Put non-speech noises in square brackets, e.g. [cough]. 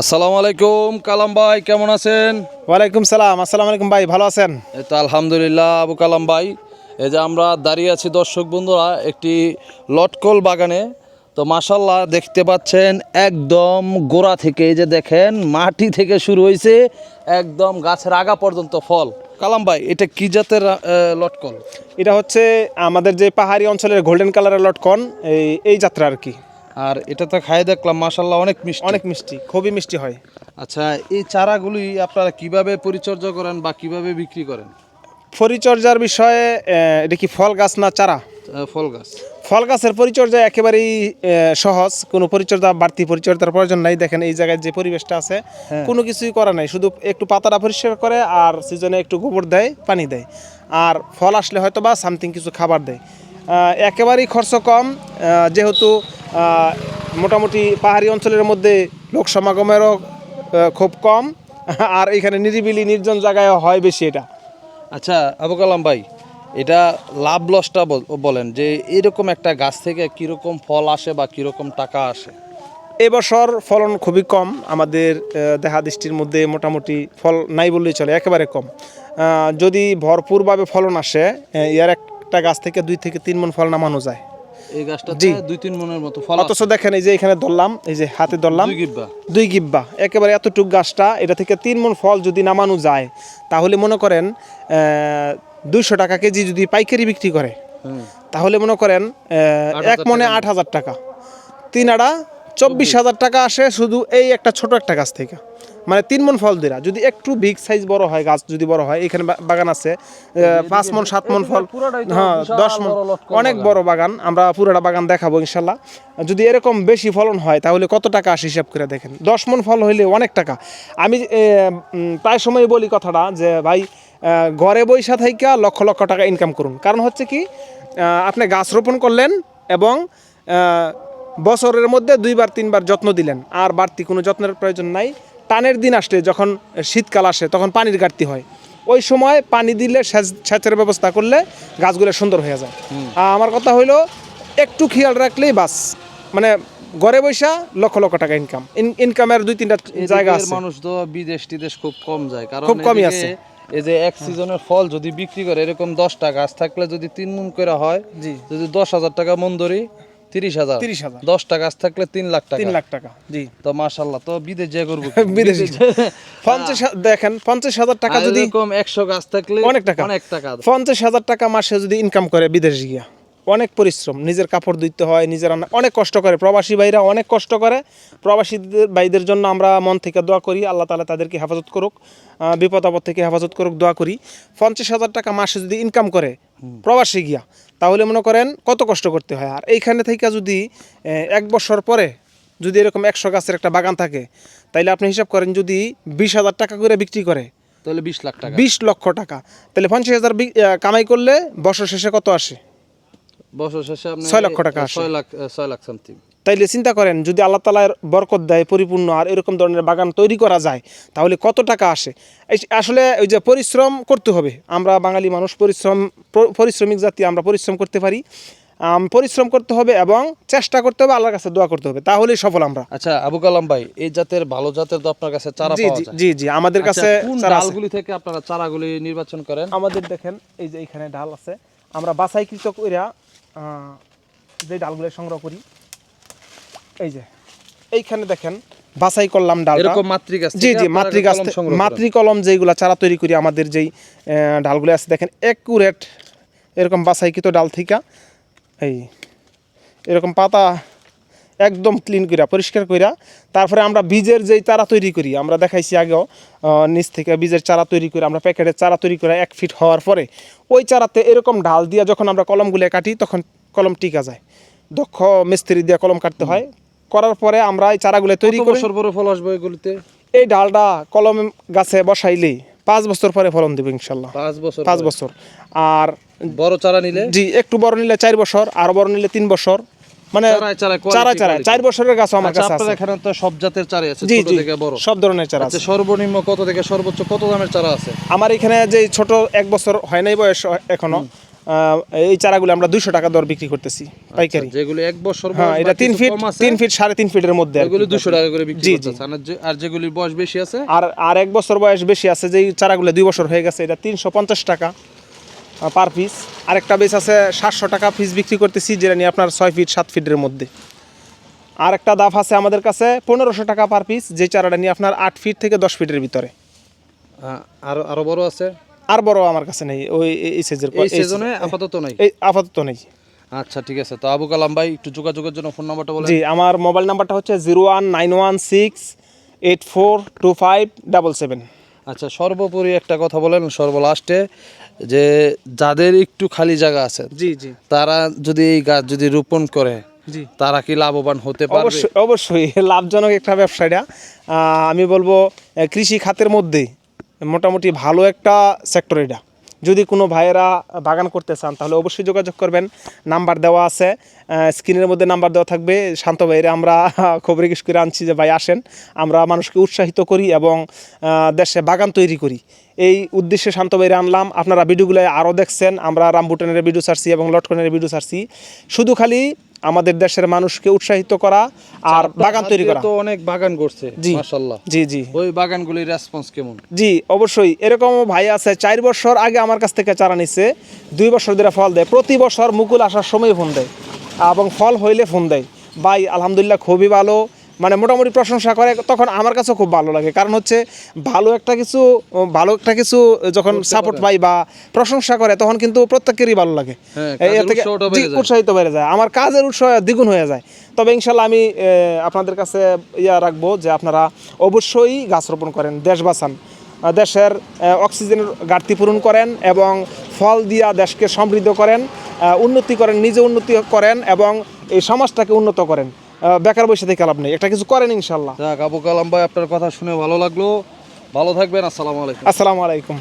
আসসালামু আলাইকুম কালাম ভাই কেমন আছেন? ওয়ালাইকুম সালাম আসসালামু আলাইকুম ভাই ভালো আছেন? এই তো আলহামদুলিল্লাহ আবু কালাম ভাই। এই যে আমরা দাঁড়িয়ে আছি দর্শক বন্ধুরা একটি লটকল বাগানে। তো মাসাল্লাহ দেখতে পাচ্ছেন একদম গোড়া থেকে এই যে দেখেন মাটি থেকে শুরু হয়েছে একদম গাছের আগা পর্যন্ত ফল। কালাম ভাই এটা কি জাতের লটকল? এটা হচ্ছে আমাদের যে পাহাড়ি অঞ্চলের গোল্ডেন কালারের লটকন এই এই যাত্রা আর কি। আর এটা তো খাই দেখলাম মাসাল্লাহ অনেক মিষ্টি। অনেক মিষ্টি খুবই মিষ্টি হয়। আচ্ছা এই চারাগুলি আপনারা কীভাবে পরিচর্যা করেন বা কীভাবে বিক্রি করেন? পরিচর্যার বিষয়ে এটা কি ফল গাছ না চারা? ফল গাছ। ফল গাছের পরিচর্যা একেবারেই সহজ। কোনো পরিচর্যা বাড়তি পরিচর্যার প্রয়োজন নাই। দেখেন এই জায়গায় যে পরিবেশটা আছে কোনো কিছুই করা নাই। শুধু একটু পাতাটা পরিষ্কার করে আর সিজনে একটু গোবর দেয় পানি দেয়। আর ফল আসলে হয়তো বা সামথিং কিছু খাবার দেয়। একেবারেই খরচ কম। যেহেতু মোটামুটি পাহাড়ি অঞ্চলের মধ্যে লোক সমাগমেরও খুব কম। [laughs] আর এখানে নিরিবিলি নির্জন জায়গায় হয় বেশি এটা। আচ্ছা আবু কালাম ভাই এটা লাভ লসটা বলেন যে এরকম একটা গাছ থেকে কীরকম ফল আসে বা কীরকম টাকা আসে? এবছর ফলন খুবই কম। আমাদের দেখা দৃষ্টির মধ্যে মোটামুটি ফল নাই বললেই চলে একেবারে কম। যদি ভরপুরভাবে ফলন আসে ইয়ার ইয়ার একটা গাছ থেকে দুই থেকে তিন মন ফল নামানো যায়। এই গাছটা জি। দুই তিন মনের মতো ফল অথচ দেখেন এই যে এখানে ধরলাম এই যে হাতে ধরলাম দুই গিব্বা। দুই গিব্বা। একেবারে এতটুক গাছটা এটা থেকে তিন মন ফল যদি নামানো যায় তাহলে মনে করেন দুইশো টাকা কেজি যদি পাইকারি বিক্রি করে তাহলে মনে করেন এক মনে আট হাজার টাকা। তিন আড়া চব্বিশ। হাজার টাকা আসে শুধু এই একটা ছোট একটা গাছ থেকে। মানে তিন মন ফল দিরা। যদি একটু বিগ সাইজ বড় হয় গাছ যদি বড় হয় এখানে বাগান আছে পাঁচ মন সাত মন ফল হ্যাঁ দশ মন। অনেক বড় বাগান আমরা পুরোটা বাগান দেখাবো ইনশাল্লাহ। যদি এরকম বেশি ফলন হয় তাহলে কত টাকা আসে হিসাব করে দেখেন? দশ মন ফল হইলে অনেক টাকা। আমি প্রায় সময় বলি কথাটা যে ভাই ঘরে বৈশা থেকে লক্ষ লক্ষ টাকা ইনকাম করুন। কারণ হচ্ছে কি আপনি গাছ রোপণ করলেন এবং বছরের মধ্যে দুইবার তিনবার যত্ন দিলেন। আর বাড়তি কোনো যত্নের প্রয়োজন নাই। টানের দিন আসলে যখন শীতকাল আসে তখন পানির ঘাটতি হয়। ওই সময় পানি দিলে সেচের ব্যবস্থা করলে গাছগুলো সুন্দর হয়ে যায়। আর আমার কথা হইল একটু খেয়াল রাখলেই বাস। মানে ঘরে বৈশা লক্ষ লক্ষ টাকা ইনকাম ইনকামের দুই তিনটা জায়গা আছে। মানুষ তো বিদেশ টিদেশ খুব কম যায়। কারণ খুব কমই আছে। এই যে এক সিজনের ফল যদি বিক্রি করে এরকম দশটা গাছ থাকলে যদি তিন মন করে হয় জি। যদি দশ হাজার টাকা মন ধরি তিরিশ হাজার। 30,000 দশটা গাছ থাকলে তিন লাখ টাকা। তিন লাখ টাকা জি। তো মাশাল্লাহ তো বিদেশ যে করব [laughs] বিদেশি পঞ্চাশ দেখেন পঞ্চাশ হাজার টাকা যদি কম একশো গাছ থাকলে অনেক টাকা। অনেক টাকা। পঞ্চাশ হাজার টাকা মাসে যদি ইনকাম করে বিদেশ গিয়া। অনেক পরিশ্রম। নিজের কাপড় ধুইতে হয় নিজের রান্না অনেক কষ্ট করে। প্রবাসী ভাইরা অনেক কষ্ট করে। প্রবাসীদের ভাইদের জন্য আমরা মন থেকে দোয়া করি। আল্লাহ তালা তাদেরকে হেফাজত করুক বিপদ আপদ থেকে হেফাজত করুক দোয়া করি। পঞ্চাশ হাজার টাকা মাসে যদি ইনকাম করে প্রবাসী গিয়া তাহলে মনে করেন কত কষ্ট করতে হয়। আর এইখানে থেকে যদি এক বছর পরে যদি এরকম একশো গাছের একটা বাগান থাকে তাইলে আপনি হিসাব করেন যদি বিশ হাজার টাকা করে বিক্রি করে তাহলে বিশ লাখ টাকা। বিশ লক্ষ টাকা। তাহলে পঞ্চাশ হাজার কামাই করলে বছর শেষে কত আসে? বছর শেষে আপনি ছয় লক্ষ টাকা আসে। ছয় লাখ ছয় লাখ সামথিং তাইলে চিন্তা করেন যদি আল্লাহ তালার বরকত দেয় পরিপূর্ণ আর এরকম ধরনের বাগান তৈরি করা যায় তাহলে কত টাকা আসে? আসলে ওই যে পরিশ্রম করতে হবে। আমরা বাঙালি মানুষ পরিশ্রম পরিশ্রমিক জাতি আমরা পরিশ্রম করতে পারি। পরিশ্রম করতে হবে এবং চেষ্টা করতে হবে আল্লাহর কাছে দোয়া করতে হবে। তাহলেই সফল আমরা। আচ্ছা আবু কালাম ভাই এই জাতের ভালো জাতের তো আপনার কাছে চারা জি পাওয়া জি যায়। জি জি আমাদের আচ্ছা, কাছে ডালগুলি থেকে আপনারা চারাগুলি নির্বাচন করেন? আমাদের দেখেন এই যে এখানে ডাল আছে। আমরা বাছাইকৃত কইরা যে ডালগুলো সংগ্রহ করি এই যে এইখানে দেখেন বাছাই করলাম ডাল এরকম মাতৃগাছ জি জি মাতৃগাছ মাতৃকলম যেগুলা চারা তৈরি করি আমাদের যেই ডালগুলো আছে দেখেন একুরেট এরকম বাছাইকৃত ডাল থেকে। এই এরকম পাতা একদম ক্লিন কইরা পরিষ্কার কইরা তারপরে আমরা বীজের যেই চারা তৈরি করি আমরা দেখাইছি আগেও নিচ থেকে বীজের চারা তৈরি করে আমরা প্যাকেটের চারা তৈরি করে এক ফিট হওয়ার পরে ওই চারাতে এরকম ঢাল দিয়ে যখন আমরা কলমগুলো কাটি তখন কলম টিকা যায়। দক্ষ মিস্ত্রি দিয়ে কলম কাটতে হয়। করার পরে আমরা এই চারাগুলো তৈরি করে। পরে ফল আসবে এগুলিতে এই ডালটা কলম গাছে বসাইলেই পাঁচ বছর পরে ফলন দেবে ইনশাল্লাহ। পাঁচ বছর পাঁচ বছর। আর বড় চারা নিলে? জি একটু বড় নিলে চার বছর আর বড় নিলে তিন বছর। মানে চারা চারা চার বছরের গাছ আমার আচ্ছা কাছে আছে। এখানে তো সব জাতের চারা আছে ছোট থেকে বড়। সব ধরনের চারা আচ্ছা আছে। সর্বনিম্ন কত থেকে সর্বোচ্চ কত দামের চারা আছে? আমার এখানে যে ছোট এক বছর হয় নাই বয়স এখনও এই চারাগুলো আমরা দুইশো টাকা দর বিক্রি করতেছি পাইকারি। আচ্ছা, যেগুলো এক বছর হ্যাঁ এটা তিন ফিট তিন ফিট সাড়ে তিন ফিটের মধ্যে এগুলো দুশো টাকা করে বিক্রি। আর যে- আর যেগুলির বয়স বেশি আছে? আর আর এক বছর বয়স বেশি আছে যেই চারাগুলো দুই বছর হয়ে গেছে এটা তিনশো পঞ্চাশ টাকা। পার পিস আরেকটা বেস আছে সাতশো টাকা পিস বিক্রি করতেছি যেটা নিয়ে আপনার ছয় ফিট সাত ফিটের মধ্যে। আর একটা দাফ আছে আমাদের কাছে পনেরোশো টাকা পার পিস যে চারাটা নিয়ে আপনার আট ফিট থেকে দশ ফিটের ভিতরে। আরও আরও বড় আছে? আর বড় আমার কাছে নেই ওই এই- এই সাইজের এই সিজনে আপাতত নাই? এই আপাতত নেই। আচ্ছা ঠিক আছে। তো আবু কালাম ভাই একটু যোগাযোগের জন্য ফোন নাম্বারটা বলেন। জি আমার মোবাইল নাম্বারটা হচ্ছে zero one nine one six eight four two five double seven. আচ্ছা সর্বোপরি একটা কথা বলেন সর্বলাস্টে। যে যাদের একটু খালি জায়গা আছে জি জি। তারা যদি এই গাছ যদি রোপণ করে জি। তারা কি লাভবান হতে পারে অবশ্যই অবশ্যই লাভজনক একটা ব্যবসাটা আমি বলব কৃষি খাতের মধ্যে মোটামুটি ভালো একটা সেক্টর এটা। যদি কোনো ভাইয়েরা বাগান করতে চান, তাহলে অবশ্যই যোগাযোগ করবেন। নাম্বার দেওয়া আছে। স্ক্রিনের মধ্যে নাম্বার দেওয়া থাকবে। শান্ত ভাইয়ের আমরা [laughs] খবর রিকোয়েস্ট করে আনছি যে, ভাই, আসেন। আমরা মানুষকে উৎসাহিত করি এবং দেশে বাগান তৈরি করি। এই উদ্দেশ্যে শান্ত ভাইরে আনলাম। আপনারা ভিডিওগুলো আরও দেখছেন। আমরা রামবুটানের ভিডিও ছাড়ছি এবং লটকনের ভিডিও ছাড়ছি। শুধু খালি আমাদের দেশের মানুষকে উৎসাহিত করা আর বাগান তৈরি করা। তো অনেক বাগান করছে জি। মাশাআল্লাহ। জি জি। ওই বাগানগুলির রেসপন্স কেমন? জি অবশ্যই। এরকম ভাই আছে চার বছর আগে আমার কাছ থেকে চারা নিছে দুই বছর ধরে ফল দেয়। প্রতি বছর মুকুল আসার সময় ফোন দেয় এবং ফল হইলে ফোন দেয়। ভাই আলহামদুলিল্লাহ খুবই ভালো। মানে মোটামুটি প্রশংসা করে তখন আমার কাছে খুব ভালো লাগে। কারণ হচ্ছে ভালো একটা কিছু ভালো একটা কিছু যখন সাপোর্ট পাই বা প্রশংসা করে তখন কিন্তু প্রত্যেকেরই ভালো লাগে। হ্যাঁ, থেকে। উৎসাহিত বেড়ে যায়। আমার কাজের উৎসাহ দ্বিগুণ হয়ে যায়। তবে ইনশাল্লাহ আমি আপনাদের কাছে ইয়া রাখব যে আপনারা অবশ্যই গাছ রোপণ করেন দেশ বাঁচান। দেশের অক্সিজেনের ঘাটতি পূরণ করেন এবং ফল দিয়া দেশকে সমৃদ্ধ করেন উন্নতি করেন নিজে উন্নতি করেন এবং এই সমাজটাকে উন্নত করেন। বেকার বসে থেকে লাভ নেই। একটা কিছু করেন ইনশাল্লাহ যাক আবু কালাম ভাই আপনার কথা শুনে ভালো লাগল। ভালো থাকবেন আসসালামু আলাইকুম। আসসালামু আলাইকুম।